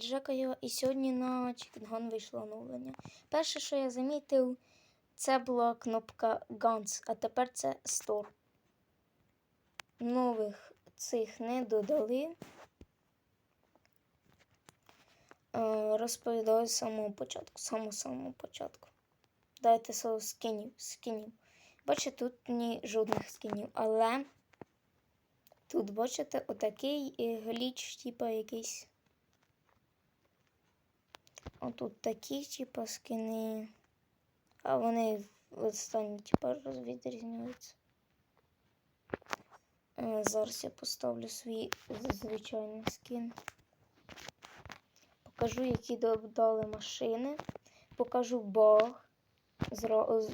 каналі і сьогодні на Чікінгон вийшло оновлення. Перше, що я замітив, це була кнопка Guns, а тепер це Store. Нових цих не додали. Е, Розповідаю з самого початку, самого самого початку. Дайте слово скинів, скинів. Бачите, тут ні жодних скинів, але тут, бачите, отакий е, гліч, типа якийсь. Отут такі, типа, скини. А вони останні, типа, відрізняються. Е, Зараз я поставлю свій звичайний скін. Покажу, які додали машини. Покажу баг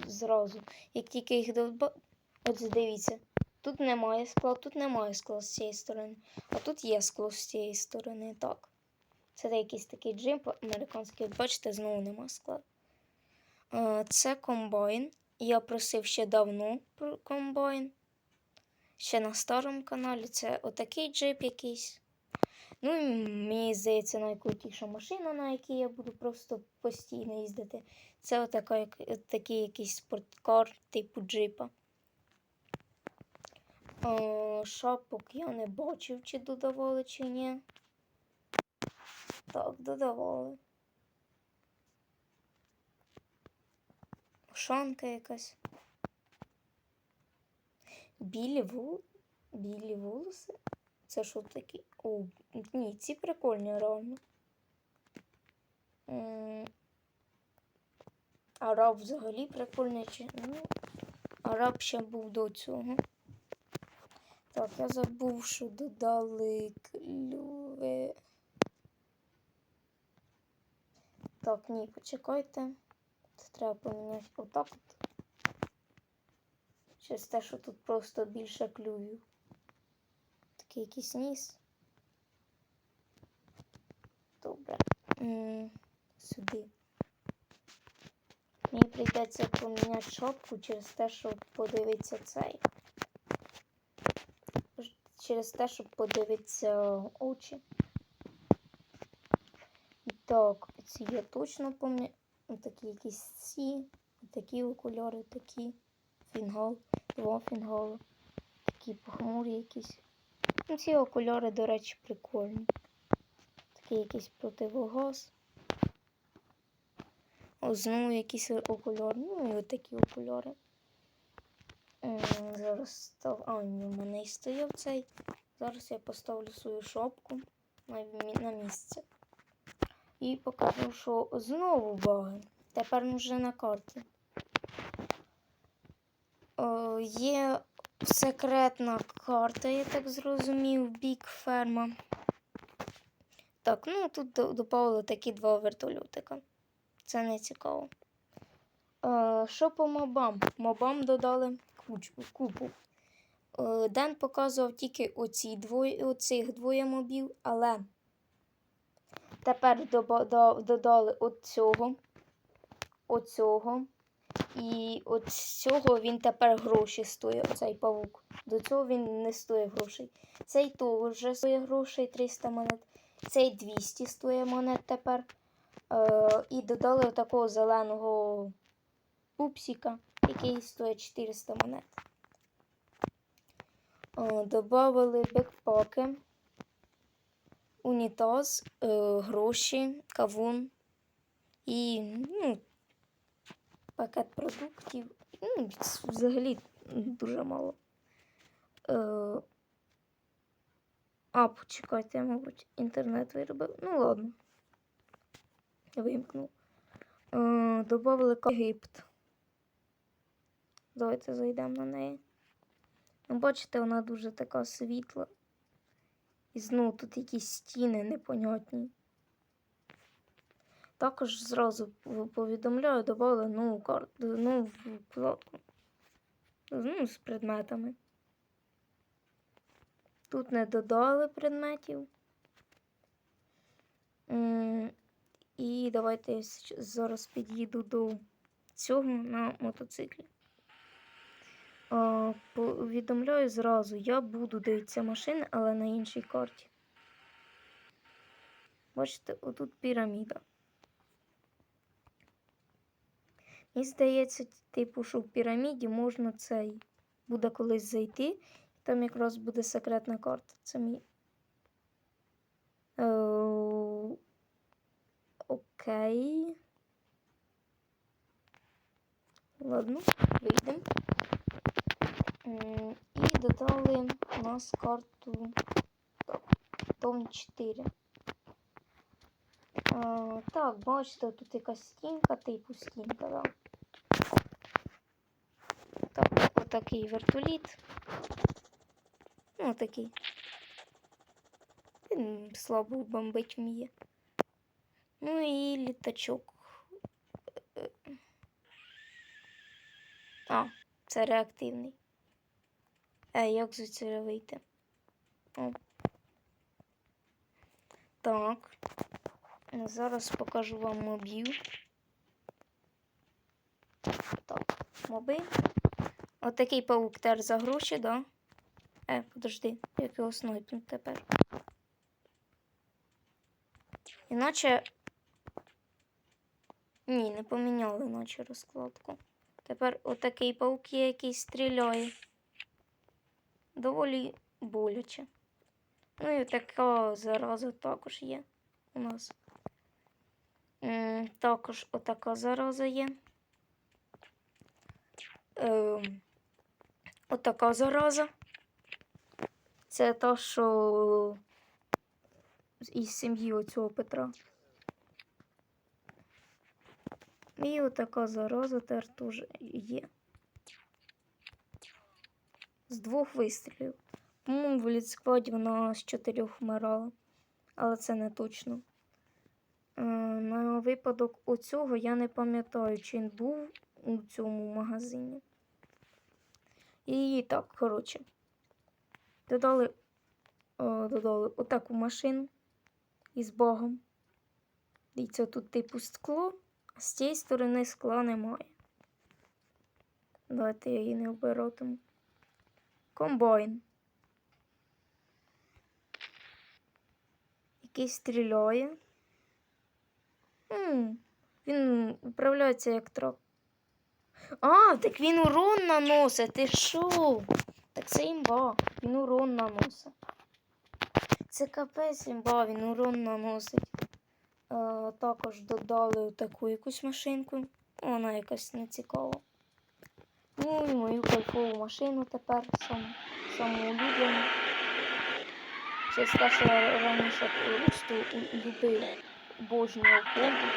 зразу. Як тільки їх додали. От дивіться. Тут немає скла, тут немає скла з цієї сторони. А тут є скло з цієї сторони. Так. Це якийсь такий джип американський. Бачите, знову нема скла. Е, Це комбайн. Я просив ще давно про комбайн. Ще на старому каналі. Це отакий джип якийсь. Ну, і мені здається, найкрутіша машина, на якій я буду просто постійно їздити. Це отака, як- такий якийсь спорткар типу джипа. Е, шапок я не бачив, чи додавали, чи ні. Так, додавали. Шанка якась. Білі вул... Білі волоси? Це що такі? О, ні, ці прикольні реально. Араб взагалі прикольний. Чи... Ну, араб ще був до цього. Так, я забув, що додали клюви. Так, ні, почекайте. Це треба поміняти отак от. Через те, що тут просто більше клювів. Такий якийсь ніс. Добре. М, Сюди. Мені прийдеться поміняти шапку через те, щоб подивитися цей. Через те, щоб подивитися очі. Так, ці я точно помню. Такі якісь ці, такі окуляри, такі. Фінгал, два фінгали. Такі похмурі якісь. Ну, ці окуляри, до речі, прикольні. Такий якийсь противогаз. О, знову якісь окуляри. Ну і отакі окуляри. Зараз став. А, ні, в мене і стояв цей. Зараз я поставлю свою шапку на, на місце. І покажу, що знову баги. Тепер вже на карті. О, є секретна карта, я так зрозумів, бік ферма. Так, ну тут до- додали такі два вертольотика. Це не цікаво. Е, що по мобам? Мобам додали купу. Е, Ден показував тільки оці двоє, оцих двоє мобів, але тепер додали оцього, оцього. І от цього він тепер гроші стоїть, оцей павук. До цього він не стоїть грошей. Цей вже стоїть грошей 300 монет. Цей 200 стоїть монет тепер. Е, і додали такого зеленого пупсика, який стоїть 400 монет. Е, добавили бекпаки, унітаз, е, гроші, кавун і ну, пакет продуктів. Ну, взагалі дуже мало. Е, а, почекайте, я, мабуть, інтернет виробив. Ну ладно. Вимкнув. Е, добавили Єгипт. Давайте зайдемо на неї. Ну, бачите, вона дуже така світла. І знову тут якісь стіни непонятні. Також зразу повідомляю, додали нову карту, нову вкладку. Ну, з предметами. Тут не додали предметів. І давайте я зараз під'їду до цього на мотоциклі. Повідомляю зразу, я буду дивитися машини, але на іншій карті. Бачите, отут піраміда. Мені здається, типу, що в піраміді можна цей буде колись зайти, там якраз буде секретна карта. Це мій. Е, Окей. Ладно, вийдемо. М, І додали у нас карту Том 4. Е, так, бачите, тут якась стінка, типу стінка, да. Так, отакий вертоліт. Ну, такий. Він слабо бомбить вміє. Ну і літачок. Е, А, це реактивний. Е, як звідси вийти? О. Так. Зараз покажу вам мобів. Так, моби. Отакий паук тер за гроші, да? Е, подожди, як його снайпнуть тепер. Іначе. Ні, не поміняли наче розкладку. Тепер отакий паук є, який стріляє. Доволі боляче. Ну і така зараза також є у нас. Також отака зараза є. Ем, отака зараза. Це та, що із сім'ї оцього Петра. І отака зараза теж є. З двох вистрілів. По-моєму, в лідскладі вона з чотирьох вмирала, але це не точно. Е, на випадок оцього я не пам'ятаю, чи він був у цьому магазині. І так, коротше, додали, о, додали отаку машину із Богом. Дивіться, тут типу скло, а з цієї сторони скла немає. Давайте я її не обиратиму. Комбайн. Який стріляє. М, Він управляється як трак. А, так він урон наносить. Ти що? Так це імба. Він урон наносить. Це капець імба, він урон наносить. Е, також додали таку якусь машинку. Вона якась нецікава. Ну і мою кайфову машину тепер сам, саму улюблену. Через те, що я раніше просто любив обожнював Honda.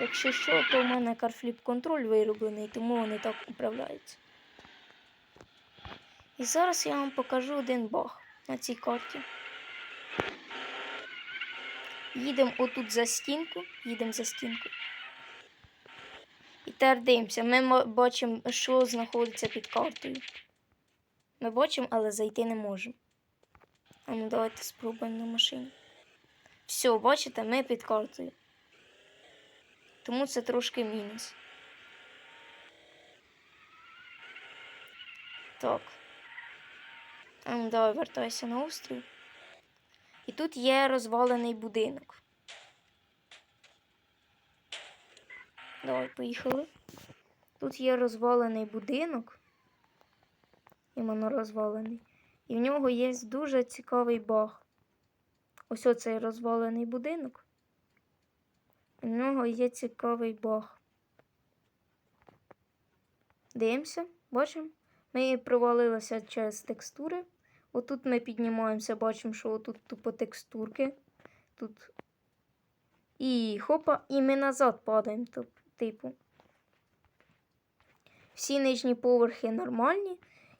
Якщо що, то в мене карфліп контроль вироблений, тому вони так управляються. І зараз я вам покажу один баг на цій карті. Їдемо отут за стінку, їдемо за стінку. Тепер ми бачимо, що знаходиться під картою. Ми бачимо, але зайти не можемо. А ну давайте спробуємо на машині. Все, бачите, ми під картою. Тому це трошки мінус. Так. А ну, давай вертайся на острів. І тут є розвалений будинок. Давай, поїхали. Тут є розвалений будинок. Іменно розвалений. І в нього є дуже цікавий баг. Ось оцей розвалений будинок. У нього є цікавий баг. Дивимося, бачимо. Ми провалилися через текстури. Отут ми піднімаємося, бачимо, що отут тупо текстурки. Тут. І хопа, і ми назад падаємо, тип- типу. Всі нижні поверхи нормальні,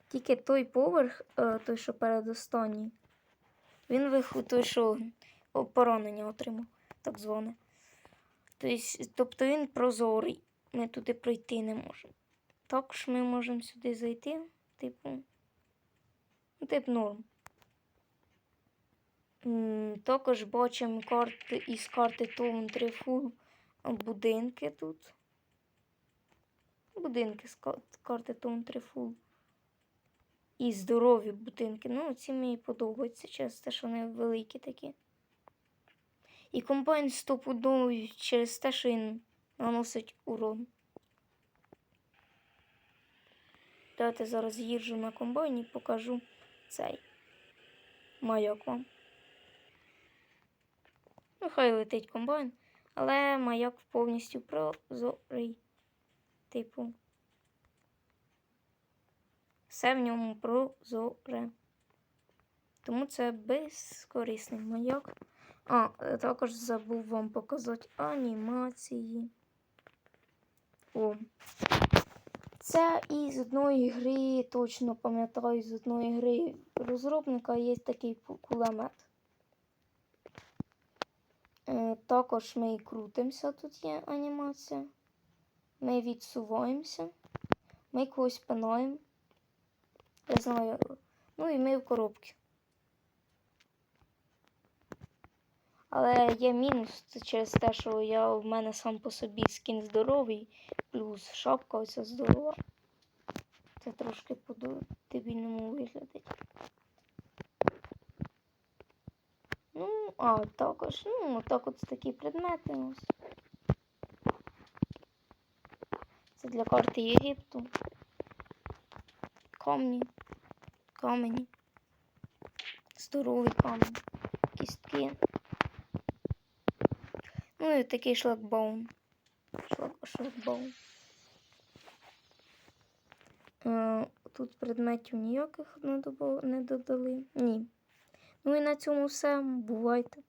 тільки той поверх, е, той, що передостанній, він виху, той, що поранення отримав, так зване. Тобто, він прозорий. Ми туди пройти не можемо. Також ми можемо сюди зайти, типу. Ну, тип норм. Також бачимо карти із карти Town 3 Full будинки тут. Будинки з карти 3 І здорові будинки. Ну, ці мені подобаються через те, що вони великі такі. І комбайн стопудово через те, що він наносить урон. Давайте зараз їжджу на комбайні і покажу цей маяк вам. Ну, хай летить комбайн, але маяк повністю прозорий. Типу. Все в ньому прозоре. Тому це безкорисний маяк. А, е, також забув вам показати анімації. О. Це із одної гри, точно пам'ятаю, з одної гри розробника є такий кулемет. Е, також ми і крутимося, тут є анімація. Ми відсуваємося. Ми когось пинаємо. Я знаю. Ну і ми в коробці. Але є мінус це через те, що я в мене сам по собі скін здоровий, плюс шапка оця здорова. Це трошки по дебільному виглядить. Ну, а також, ну, так от такі предмети ось. Це для карти Єгипту. Камні. Камені. Здоровий камінь. Кістки. Ну і такий шлагбаум. Шлаг, шлагбаум. Е, тут предметів ніяких не додали. Ні. Ну і на цьому все. Бувайте.